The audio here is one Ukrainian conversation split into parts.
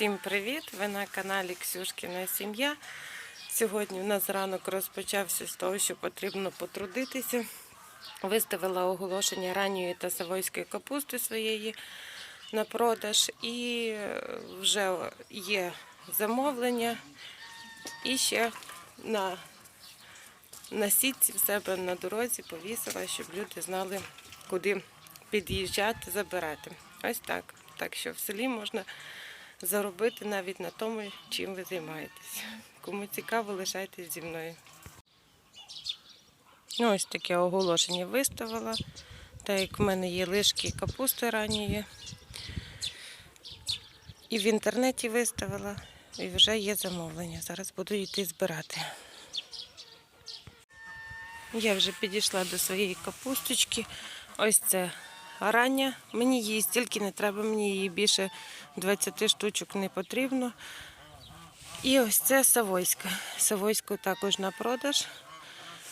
Всім привіт! Ви на каналі Ксюшкіна Сім'я. Сьогодні в нас ранок розпочався з того, що потрібно потрудитися. Виставила оголошення ранньої та савойської капусти своєї на продаж, і вже є замовлення. І ще на, на в себе на дорозі повісила, щоб люди знали, куди під'їжджати, забирати. Ось так. Так що в селі можна заробити навіть на тому, чим ви займаєтесь. Кому цікаво, лишайтесь зі мною. Ну, Ось таке оголошення виставила. Так як в мене є лишки капусти ранньої. І в інтернеті виставила, і вже є замовлення. Зараз буду йти збирати. Я вже підійшла до своєї капусточки. Ось це рання. Мені її стільки не треба, мені її більше 20 штучок не потрібно. І ось це Савойська. Савойську також на продаж.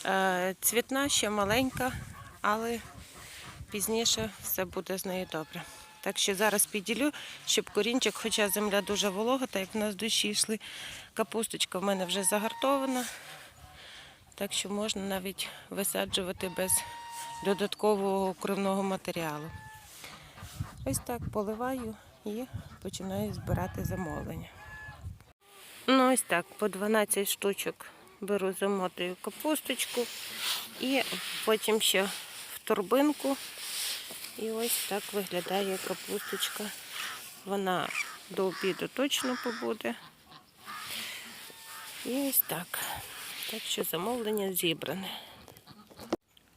Е, Цвітна ще маленька, але пізніше все буде з нею добре. Так що зараз підділю, щоб корінчик, хоча земля дуже волога, так як в нас дощі йшли, капусточка в мене вже загартована. Так що можна навіть висаджувати без додаткового кривного матеріалу. Ось так поливаю і починаю збирати замовлення. Ну, ось так, по 12 штучок беру, замотую капусточку і потім ще в торбинку. І ось так виглядає капусточка. Вона до обіду точно побуде. І ось так. Так що замовлення зібране.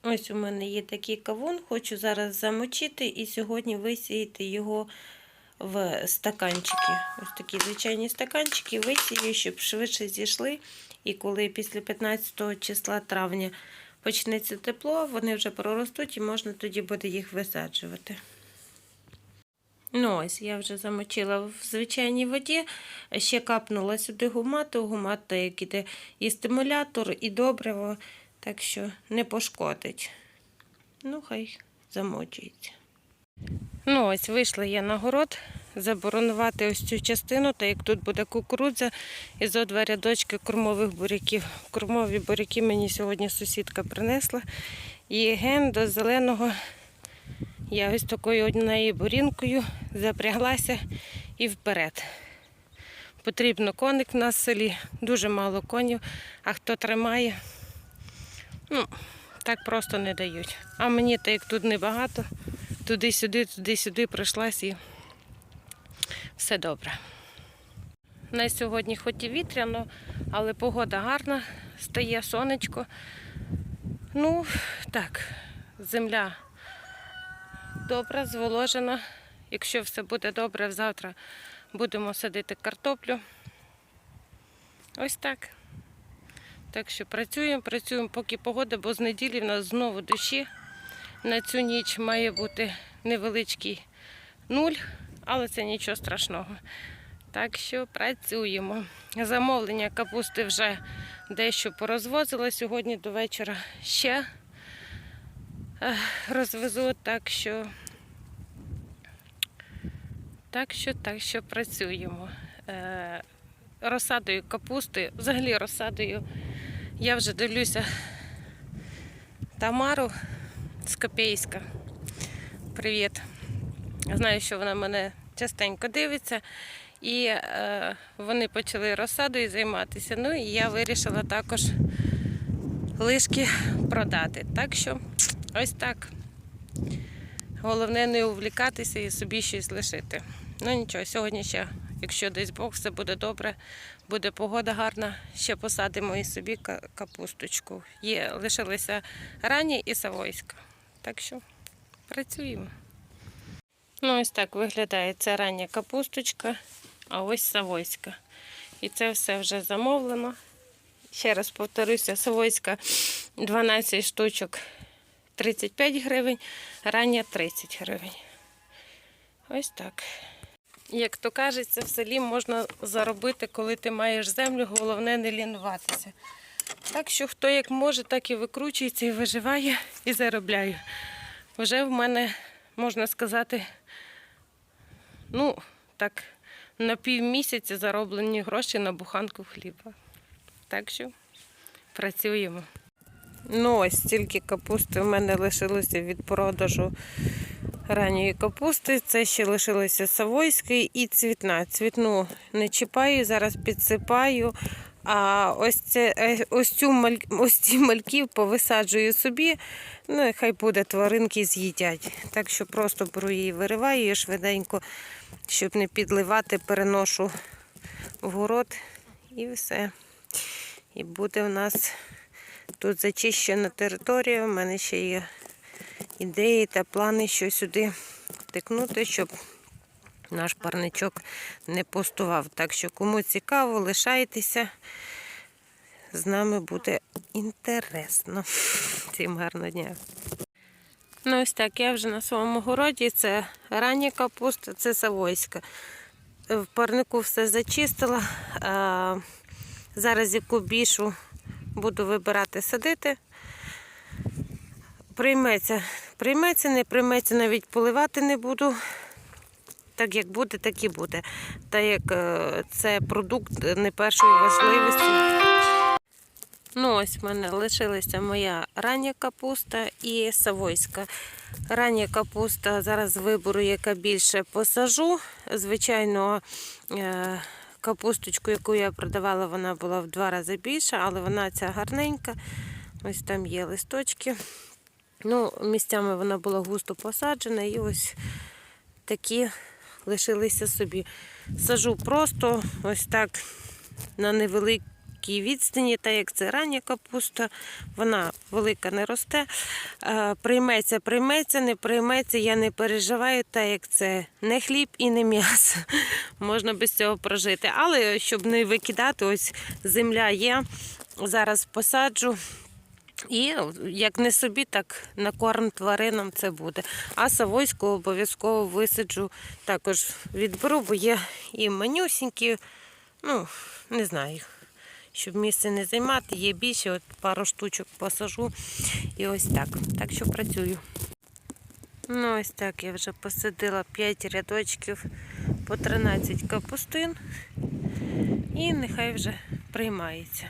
Ось у мене є такий кавун, хочу зараз замочити і сьогодні висіяти його в стаканчики. Ось такі звичайні стаканчики висію, щоб швидше зійшли. І коли після 15 числа травня почнеться тепло, вони вже проростуть і можна тоді буде їх висаджувати. Ну ось, я вже замочила в звичайній воді, ще капнула сюди гумату, гумат, як іде і стимулятор, і добриво, так що не пошкодить. Ну, хай замочується. Ну, ось вийшла я на город заборонувати ось цю частину, так як тут буде кукурудза і зо два рядочки кормових буряків. Кормові буряки мені сьогодні сусідка принесла. І ген до зеленого я ось такою однією бурінкою запряглася і вперед. Потрібно коник в селі, дуже мало конів, а хто тримає, ну, так просто не дають. А мені, так як тут небагато, туди-сюди, туди-сюди пройшлась і все добре. На сьогодні хоч і вітряно, але погода гарна, стає сонечко. Ну, так, земля добра, зволожена. Якщо все буде добре, завтра будемо садити картоплю. Ось так. Так що працюємо, працюємо, поки погода, бо з неділі в нас знову дощі. На цю ніч має бути невеличкий нуль, але це нічого страшного. Так що працюємо. Замовлення капусти вже дещо порозвозила. Сьогодні до вечора ще е, розвезу, так що так що, так що працюємо. Е, Розсадою капусти, взагалі розсадою. Я вже дивлюся Тамару з Копейська. Привіт. Знаю, що вона мене частенько дивиться. І е, вони почали розсадою займатися. Ну і я вирішила також лишки продати. Так що ось так. Головне не увлікатися і собі щось лишити. Ну нічого, сьогодні ще, якщо десь Бог, все буде добре, буде погода гарна, ще посадимо і собі капусточку. Є, лишилися ранні і савойська. Так що працюємо. Ну, ось так виглядає ця рання капусточка, а ось савойська. І це все вже замовлено. Ще раз повторюся, савойська 12 штучок 35 гривень, рання 30 гривень. Ось так. Як то кажеться, в селі можна заробити, коли ти маєш землю, головне не лінуватися. Так що хто як може, так і викручується, і виживає, і заробляє. Вже в мене, можна сказати, ну, так, на півмісяця зароблені гроші на буханку хліба. Так що працюємо. Ну, ось стільки капусти в мене лишилося від продажу ранньої капусти. Це ще лишилося савойської і цвітна. Цвітну не чіпаю, зараз підсипаю. А ось це е, ось цю ось ці мальків повисаджую собі. Ну, хай буде тваринки з'їдять. Так що просто беру її, вириваю її швиденько, щоб не підливати, переношу в город і все. І буде в нас тут зачищена територія. У мене ще є ідеї та плани, що сюди втикнути, щоб наш парничок не пустував. Так що, кому цікаво, лишайтеся. З нами буде інтересно. Всім гарного дня. Ну, ось так, я вже на своєму городі. Це рання капуста, це савойська. В парнику все зачистила. Зараз яку більшу буду вибирати садити. Прийметься, прийметься, не прийметься, навіть поливати не буду. Так як буде, так і буде. Так як е, це продукт не першої важливості. Ну, ось в мене лишилася моя рання капуста і савойська. Рання капуста зараз виберу, яка більше посажу. Звичайно, е, капусточку, яку я продавала, вона була в два рази більша, але вона ця гарненька. Ось там є листочки. Ну, місцями вона була густо посаджена, і ось такі лишилися собі. Сажу просто ось так на невеликій відстані, так як це рання капуста, вона велика не росте. Е, Прийметься, прийметься, не прийметься, я не переживаю, так як це не хліб і не м'ясо. Можна без цього прожити. Але щоб не викидати, ось земля є. Зараз посаджу. І як не собі, так на корм тваринам це буде. А савойську обов'язково висаджу, також відберу, бо є і манюсінькі, ну, не знаю, щоб місце не займати, є більше, от пару штучок посажу. І ось так. Так що працюю. Ну, ось так я вже посадила 5 рядочків по 13 капустин. І нехай вже приймається.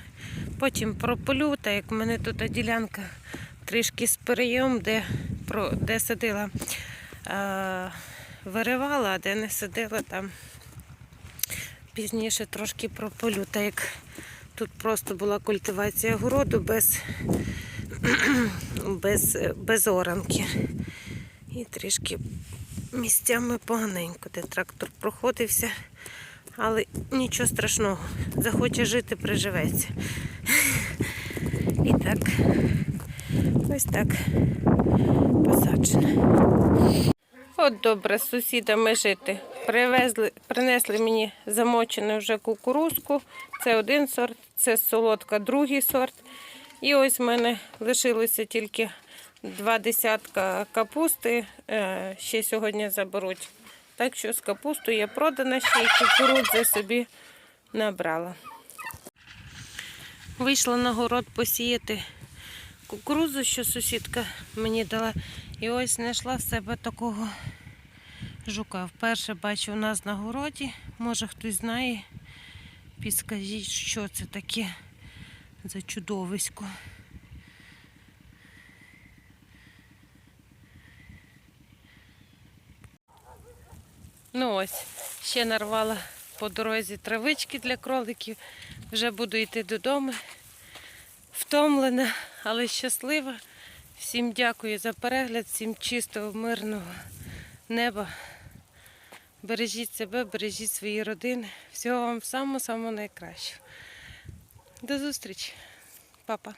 Потім прополю, так як в мене тут ділянка трішки з перейом, де, де садила, е, виривала, а де не садила, там пізніше трошки прополю. Так як тут просто була культивація городу без, без, без оранки. І трішки місцями поганенько, де трактор проходився. Але нічого страшного. Захоче жити, приживеться. І так, ось так посаджено. От добре, з сусідами жити. Привезли, принесли мені замочену вже кукурузку. Це один сорт, це солодка, другий сорт. І ось в мене лишилося тільки два десятка капусти. Е, Ще сьогодні заберуть. Так що з капустою я продана ще й кукурудзи собі набрала. Вийшла на город посіяти кукурудзу, що сусідка мені дала. І ось знайшла в себе такого жука. Вперше бачу у нас на городі. Може хтось знає. Підскажіть, що це таке за чудовисько. Ну ось, ще нарвала по дорозі травички для кроликів. Вже буду йти додому. Втомлена, але щаслива. Всім дякую за перегляд, всім чистого, мирного неба. Бережіть себе, бережіть свої родини. Всього вам самого-самого найкращого. До зустрічі, папа.